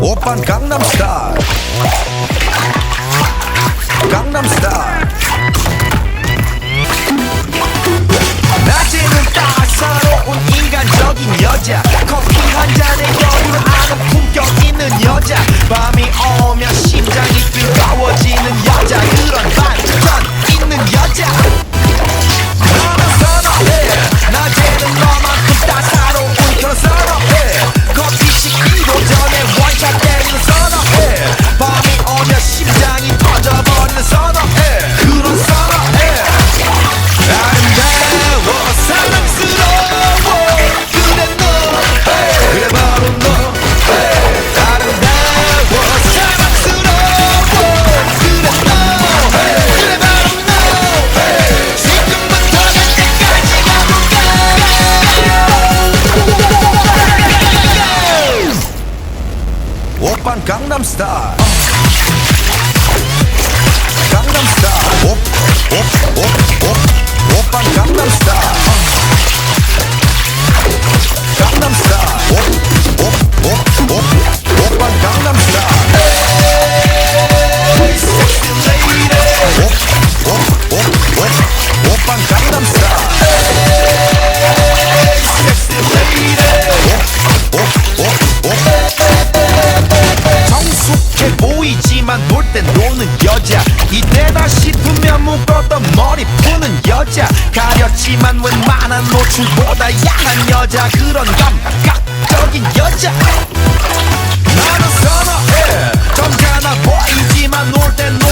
오빤 강남스타일. 강남스타일. 낮에는 따사로운 인간적인 여자. 커피 한 잔에 여유 아는 품격 있는 여자. 하지만 웬만한 노출보다 야한 여자 그런 감각적인 여자. 나는 선호해. 점잖아 보이지만 놀땐 놀